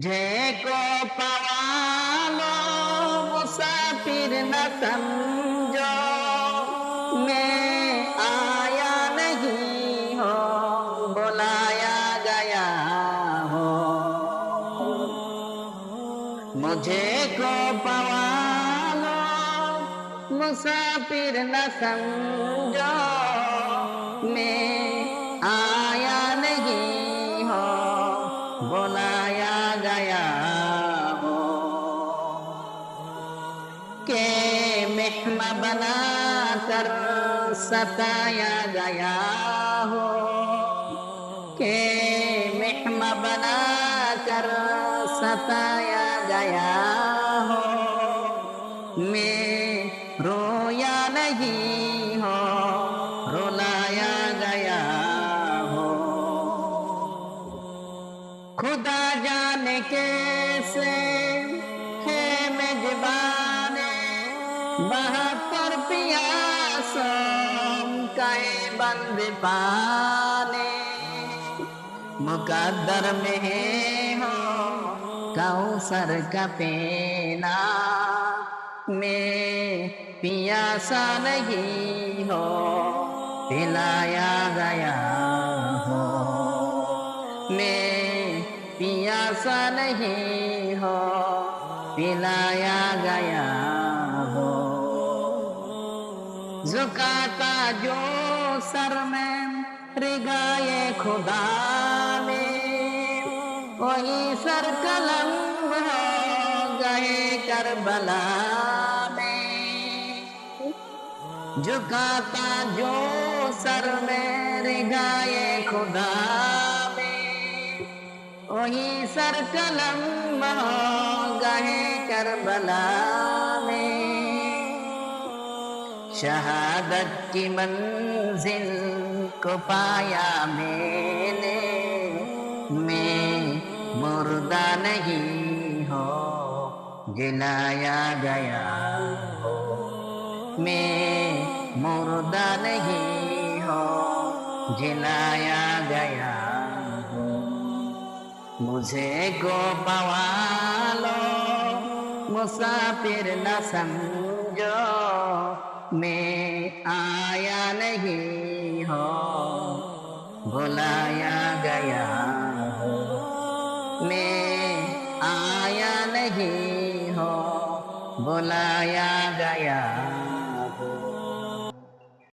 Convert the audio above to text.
को पवालो मुसाफिर न समझो मैं आया नहीं हो बुलाया गया हो मुझे को पवालो मुसाफिर न समझो मैं आया नहीं हो बुलाया हो। के मेहमा बना कर सताया गया हो। के मेहमा बना कर सताया गया हो। मैं रोया नहीं हो, रुलाया गया हो। खुदा जाने कैसे है मेजबाने। बहत्तर पियासों कए बंद पाने। मुकद्दर में है हो कौसर का पेना। में पियासा नहीं हो, पिलाया गया हो। मैं पियासा नहीं हो, पिलाया गया हो। झुकाता जो सर में, रिगाए खुदा में। वही सर कलम गए करबला में। झुकाता जो सर में, रिगाए खुदा वही सर कलम हो गए करबला में। शहादत की मंजिल को पाया मैंने। मैं मुर्दा नहीं हो जिलाया गया हो। मैं मुर्दा नहीं हो जिलाया गया मुझे गो पवालो मुसाफिर न समझो। मैं आया नहीं हो बुलाया गया हो। मैं आया नहीं हो बुलाया